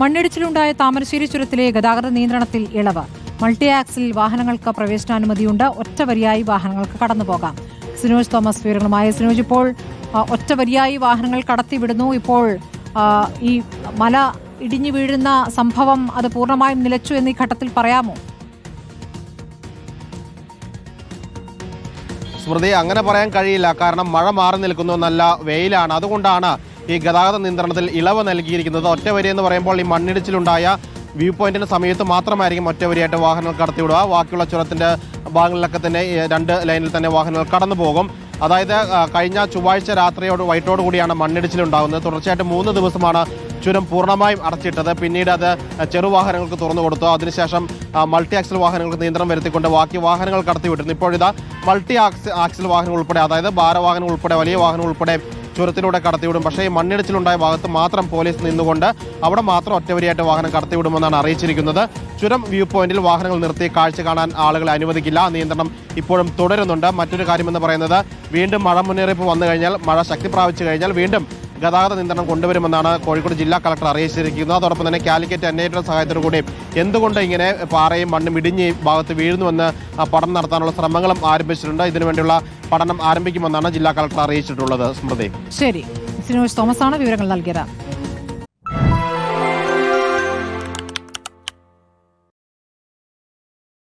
മണ്ണിടിച്ചിലുണ്ടായ താമരശ്ശേരി ചുരത്തിലെ ഗതാഗത നിയന്ത്രണത്തിൽ ഇളവ്. മൾട്ടി ആക്സിൽ വാഹനങ്ങൾക്ക് പ്രവേശനാനുമതിയുണ്ട്. ഒറ്റ വരിയായി വാഹനങ്ങൾക്ക് കടന്നുപോകാം. സിനോജ് തോമസ് വിവരങ്ങളുമായി സിനോജ് ഇപ്പോൾ ഒറ്റവരിയായി ഒറ്റ വരിയായി വാഹനങ്ങൾ കടത്തിവിടുന്നു. ഇപ്പോൾ ഈ മല ഇടിഞ്ഞു വീഴുന്ന സംഭവം അത് പൂർണമായും നിലച്ചു എന്ന് ഘട്ടത്തിൽ പറയാമോ? സ്മൃതി അങ്ങനെ പറയാൻ കഴിയില്ല. കാരണം മഴ മാറി നിൽക്കുന്നു നല്ല വെയിലാണ്. അതുകൊണ്ടാണ് ഈ ഗതാഗത നിയന്ത്രണത്തിൽ ഇളവ് നൽകിയിരിക്കുന്നത്. ഒറ്റവരി എന്ന് പറയുമ്പോൾ ഈ മണ്ണിടിച്ചിലുണ്ടായ വ്യൂ പോയിന്റിന് സമയത്ത് മാത്രമായിരിക്കും ഒറ്റ വരിയായിട്ട് വാഹനങ്ങൾ കടത്തിവിടുക. ബാക്കിയുള്ള ചുരത്തിന്റെ ഭാഗങ്ങളിലൊക്കെ തന്നെ രണ്ട് ലൈനിൽ തന്നെ വാഹനങ്ങൾ കടന്നു പോകും. അതായത് കഴിഞ്ഞ ചൊവ്വാഴ്ച രാത്രിയോട് വൈറ്റോടുകൂടിയാണ് കൂടിയാണ് മണ്ണിടിച്ചിലുണ്ടാകുന്നത്. തുടർച്ചയായിട്ട് മൂന്ന് ദിവസമാണ് ചുരം പൂർണമായും അടച്ചിട്ടത്. പിന്നീട് അത് ചെറുവാഹനങ്ങൾക്ക് തുറന്നു കൊടുത്തു. അതിനുശേഷം മൾട്ടി ആക്സിൽ വാഹനങ്ങൾക്ക് നിയന്ത്രണം വരുത്തിക്കൊണ്ട് ബാക്കി വാഹനങ്ങൾ കടത്തിവിട്ടിരുന്നു ഇപ്പോഴിതാ മൾട്ടി ആക്സ് ആക്സിൽ വാഹനങ്ങൾ ഉൾപ്പെടെ അതായത് ഭാരവാഹനം ഉൾപ്പെടെ വലിയ വാഹനം ഉൾപ്പെടെ ചുരത്തിലൂടെ കടത്തിവിടും പക്ഷേ ഈ മണ്ണിടിച്ചിലുണ്ടായ ഭാഗത്ത് മാത്രം പോലീസ് നിന്നുകൊണ്ട് അവിടെ മാത്രം ഒറ്റവരിയായിട്ട് വാഹനം കടത്തിവിടുമെന്നാണ് അറിയിച്ചിരിക്കുന്നത്. ചുരം വ്യൂ പോയിന്റിൽ വാഹനങ്ങൾ നിർത്തി കാഴ്ച കാണാൻ ആളുകളെ അനുവദിക്കില്ല. നിയന്ത്രണം ഇപ്പോഴും തുടരുന്നുണ്ട്. മറ്റൊരു കാര്യമെന്ന് പറയുന്നത് വീണ്ടും മഴ മുന്നറിയിപ്പ് വന്നു കഴിഞ്ഞാൽ മഴ ശക്തി പ്രാപിച്ചു കഴിഞ്ഞാൽ വീണ്ടും ഗതാഗത നിയന്ത്രണം കൊണ്ടുവരുമെന്നാണ് കോഴിക്കോട് ജില്ലാ കളക്ടർ അറിയിച്ചിരിക്കുന്നത്. അതോടൊപ്പം തന്നെ കാലിക്കറ്റ് അന്വേഷണ സഹായത്തോടു കൂടി എന്തുകൊണ്ട് ഇങ്ങനെ പാറയും മണ്ണും ഇടിഞ്ഞ് ഭാഗത്ത് വീഴുന്നുവെന്ന് പഠനം നടത്താനുള്ള ശ്രമങ്ങളും ആരംഭിച്ചിട്ടുണ്ട്. ഇതിനുവേണ്ടിയുള്ള പഠനം ആരംഭിക്കുമെന്നാണ് ജില്ലാ കളക്ടർ അറിയിച്ചിട്ടുള്ളത്. സ്മൃതി. ശരി. തോമസ് ആണ് വിവരങ്ങൾ നൽകിയത്.